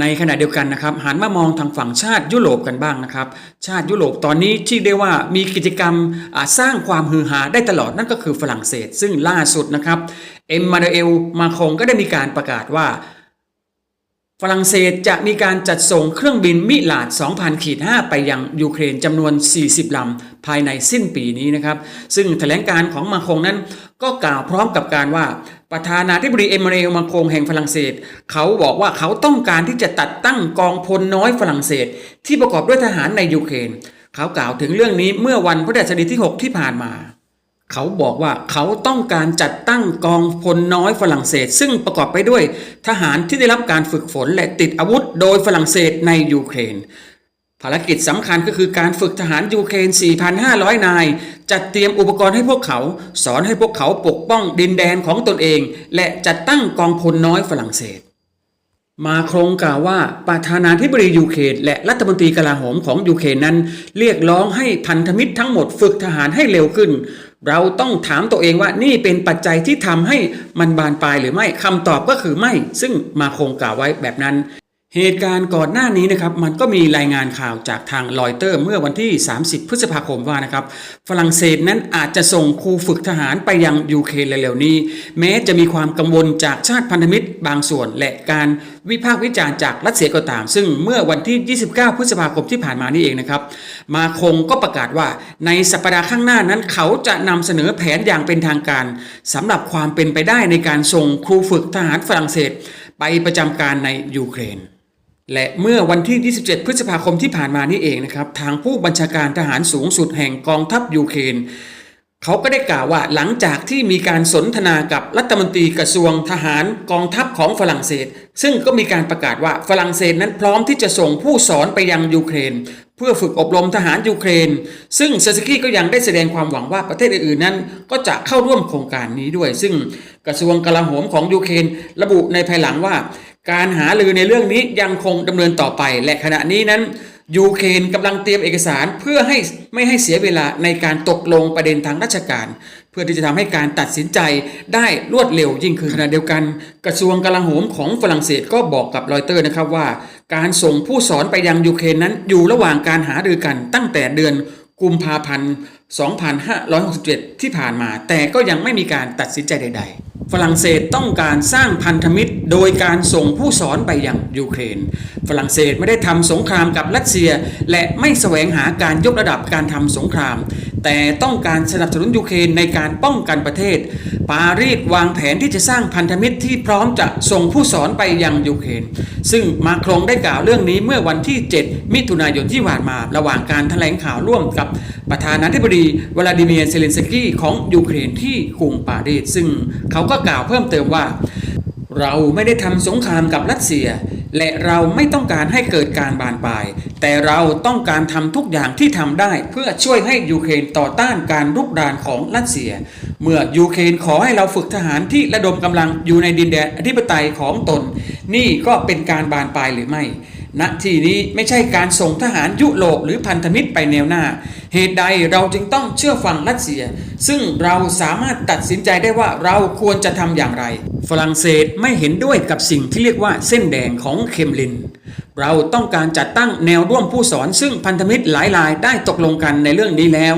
ในขณะเดียวกันนะครับหันมามองทางฝั่งชาติยุโรปกันบ้างนะครับ ชาติยุโรปตอนนี้ที่ได้ว่ามีกิจกรรมสร้างความฮือฮาได้ตลอดนั่นก็คือฝรั่งเศส ซึ่งล่าสุดนะครับเอ็มมานูเอลมาคงก็ได้มีการประกาศว่า ฝรั่งเศสจะมีการจัดส่งเครื่องบินมิลาด 2,000ขีด5ไปยังยูเครนจำนวน 40 ลำ ภายในสิ้นปีนี้นะครับ ซึ่งแถลงการของมาคงนั้นก็กล่าวพร้อมกับการว่า ประธานาธิบดีเอมมานูเอลมาคงแห่งฝรั่งเศส เขาบอกว่าเขาต้องการที่จะตัดตั้งกองพลน้อยฝรั่งเศส ที่ประกอบด้วยทหารในยูเครน เขากล่าวถึงเรื่องนี้เมื่อวันพฤหัสบดีที่ 6 ที่ผ่านมา เขาบอกว่าเขาต้องการจัดตั้งกองพลน้อยฝรั่งเศส ซึ่งประกอบไปด้วยทหารที่ได้รับการฝึกฝนและติดอาวุธโดยฝรั่งเศสในยูเครน ภารกิจสำคัญก็คือการฝึกทหารยูเครน 4,500 นาย จัดเตรียมอุปกรณ์ให้พวกเขา สอนให้พวกเขาปกป้องดินแดนของตนเอง และจัดตั้งกองพลน้อยฝรั่งเศส มาโครงกล่าวว่าประธานาธิบดียูเครนและรัฐมนตรีกลาโหมของยูเครนนั้น เรียกร้องให้พันธมิตรทั้งหมดฝึกทหารให้เร็วขึ้น เราต้องถามตัวเองว่านี่เป็นปัจจัยที่ทำให้มันบานปลายหรือไม่คำตอบก็คือไม่ ซึ่งมาคงกล่าวไว้แบบนั้น เหตุการณ์ก่อนหน้านี้นะครับมันก็มีรายงานข่าวจากทางลอยเตอร์ เมื่อวันที่ 30 พฤษภาคมว่านะครับฝรั่งเศสนั้นอาจจะส่งครูฝึกทหารไปยังยูเครนเร็วๆนี้ แม้จะมีความกังวลจากชาติพันธมิตรบางส่วนและการวิพากษ์วิจารณ์จากรัสเซียก็ตาม ซึ่งเมื่อวันที่ 29 พฤษภาคมที่ผ่านมานี่เองนะครับมาคงก็ประกาศว่าในสัปดาห์ข้างหน้านั้นเขาจะนำเสนอแผนอย่างเป็นทางการสำหรับความเป็นไปได้ในการส่งครูฝึกทหารฝรั่งเศส ไปประจำการในยูเครน และเมื่อวันที่ 27 พฤษภาคมที่ผ่านมานี่เองนะครับ ทางผู้บัญชาการทหารสูงสุดแห่งกองทัพยูเครนเขาก็ได้กล่าวว่าหลังจากที่มีการสนทนากับรัฐมนตรีกระทรวงทหารกองทัพของฝรั่งเศส ซึ่งก็มีการประกาศว่าฝรั่งเศสนั้นพร้อมที่จะส่งผู้สอนไปยังยูเครน เพื่อฝึกอบรมทหารยูเครน ซึ่งเซสกี้ก็ยังได้แสดงความหวังว่าประเทศอื่นๆนั้น ก็จะเข้าร่วมโครงการนี้ด้วย ซึ่งกระทรวงกลาโหมของยูเครนระบุในภายหลังว่า การหาลือในเรื่องนี้ยังคงดำเนินต่อไป และขณะนี้นั้นยูเครนกำลังเตรียมเอกสารเพื่อให้ไม่ให้เสียเวลาในการตกลงประเด็นทางราชการ เพื่อที่จะทำให้การตัดสินใจได้รวดเร็วยิ่งขึ้นขณะเดียวกัน กระทรวงกลาโหมของฝรั่งเศสก็บอกกับรอยเตอร์นะครับว่า การส่งผู้สอนไปยังยูเครนนั้นอยู่ระหว่างการหารือกันตั้งแต่เดือนกุมภาพันธ์ 2567 ที่ผ่านมา แต่ก็ยังไม่มีการตัดสินใจใด ๆ ฝรั่งเศสต้องการสร้างพันธมิตร โดยการส่งผู้สอนไปยังยูเครน ฝรั่งเศสไม่ได้ทำสงครามกับรัสเซีย และไม่แสวงหาการยกระดับการทำสงคราม แต่ต้องการสนับสนุนยูเครนในการป้องกันประเทศ ปารีสวางแผนที่จะสร้างพันธมิตรที่พร้อมจะส่งผู้สอนไปยังยูเครน ซึ่งมาครงได้กล่าวเรื่องนี้เมื่อวันที่ 7 มิถุนายนที่ผ่านมา ระหว่างการแถลงข่าวร่วมกับประธานาธิบดีวลาดิเมียร์เซเลนสกี้ของยูเครนที่กรุงปารีสซึ่งเขาก็กล่าวเพิ่มเติมว่า เราไม่ได้ทำสงครามกับรัสเซีย และเราไม่ต้องการให้เกิดการบานปลาย แต่เราต้องการทำทุกอย่างที่ทำได้ เพื่อช่วยให้ยูเครนต่อต้านการรุกรานของรัสเซีย เมื่อยูเครนขอให้เราฝึกทหารที่ระดมกำลังอยู่ในดินแดนอธิปไตยของตน นี่ก็เป็นการบานปลายหรือไม่ ณที่นี้ไม่ใช่การส่งทหารยุโรปหรือพันธมิตรไปแนวหน้า เหตุใดเราจึงต้องเชื่อฟังรัสเซีย ซึ่งเราสามารถตัดสินใจได้ว่าเราควรจะทำอย่างไร ฝรั่งเศสไม่เห็นด้วยกับสิ่งที่เรียกว่าเส้นแดงของเคมลิน เราต้องการจัดตั้งแนวร่วมผู้สอนซึ่งพันธมิตรหลายรายได้ตกลงกันในเรื่องนี้แล้ว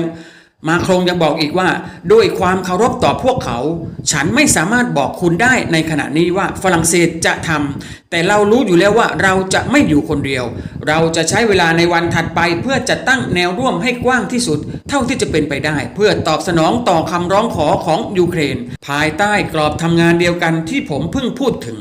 มาโครงยังบอกอีกว่า ด้วยความเคารพต่อพวกเขา ฉันไม่สามารถบอกคุณได้ในขณะนี้ว่าฝรั่งเศสจะทำแต่เรารู้อยู่แล้วว่าเราจะไม่อยู่คนเดียว เราจะใช้เวลาในวันถัดไปเพื่อจัดตั้งแนวร่วมให้กว้างที่สุด เท่าที่จะเป็นไปได้ เพื่อตอบสนองต่อคำร้องขอของยูเครน ภายใต้กรอบทำงานเดียวกันที่ผมเพิ่งพูดถึง